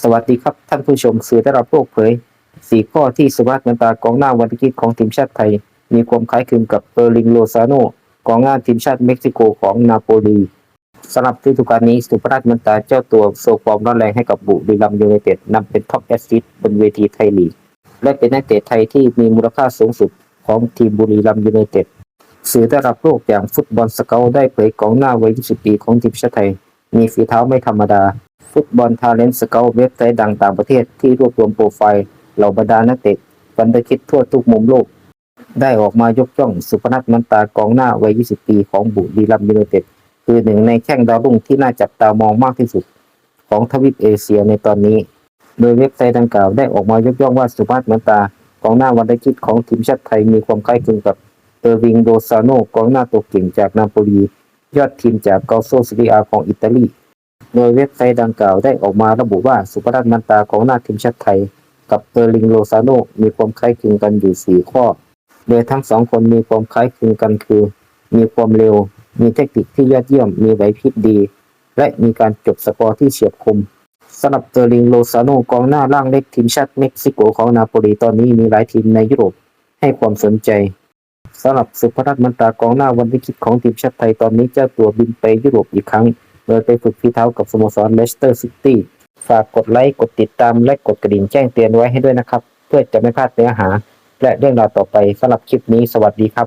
สวัสดีครับท่านผู้ชมสื่อได้รับโลกเผยสี่ข้อที่สุภาพมันตากองหน้าวันกิจของทีมชาติไทย มีความคล้ายคลึงกับเปอร์ลิงโลซาโนกองหน้าทีมชาติเม็กซิโกของนาโปลีสำหรับฤดูกาลนี้สุภาพมันตาเจ้าตัวโซฟอร์มร้อนแรงให้กับบุรีรัมยูไนเต็ดนำเป็นท็อปแอสซิสต์บนเวทีไทยลีกและเป็นนักเตะไทยที่มีมูลค่าสูงสุดของทีมบุรีรัมยูไนเต็ดสื่อระดับโลกอย่างฟุตบอลสเกลได้เผยกองหน้าวัย20ปีของทีมชาติไทย มีฝีเท้าไม่ธรรมดา ฟุตบอลทาเลนต์สเกลเว็บไซต์ดังต่างประเทศที่รวบรวมโปรไฟล์เหล่าบรรดานักเตะฟันเดอร์คิดทั่วทุกมุมโลก ได้ออกมายกย่องสุพนัทมันตากองหน้าวัย 20 ปีของบุรีรัมย์ยูไนเต็ดคือหนึ่งในแข้งดาวรุ่งที่น่าจับตามองมากที่สุด ของทวีปเอเชียในตอนนี้ โดยเว็บไซต์ดังกล่าวได้ออกมายกย่องว่าสุภาพเหมือนตากองหน้าวันดคิดของทีมชาติไทยมีความใกล้เคลึงกับเออร์วิงโดซาโนกองหน้าตัวเก่งจากนาโปลียอดทีมจากเกาโซซิริอาของอิตาลี โดยเว็บไซต์ดังกล่าวได้ออกมาระบุว่าสุภรัตน์มันตาของหน้าทีมชาติไทย กับเออร์ลิงโลซาโนมีความคล้ายคลึงกันอยู่ 4 ข้อ โดยทั้งสองคนมีความคล้ายคลึงกันคือ มีความเร็ว มีเทคนิคที่ยอดเยี่ยม มีไหวพริบดี และมีการจบสกอร์ที่เฉียบคมสำหรับเออร์ลิงโลซาโนกองหน้าร่างเล็กทีมชาติเม็กซิโกของนาโปลีตอนนี้มีหลายทีมในยุโรปให้ความสนใจสำหรับสุภรัตน์มันตากองหน้าวันที่คิดของทีมชาติไทยตอนนี้เจ้าตัวบินไปยุโรปอีกครั้ง โดยไปฝึกฝีเท้ากับสโมสรเลสเตอร์ซิตี้ฝากกดไลค์กดติดตามและกดกระดิ่งแจ้งเตือนไว้ให้ด้วยนะครับ เพื่อจะไม่พลาดเนื้อหา และเรื่องราวต่อไปสำหรับคลิปนี้สวัสดีครับ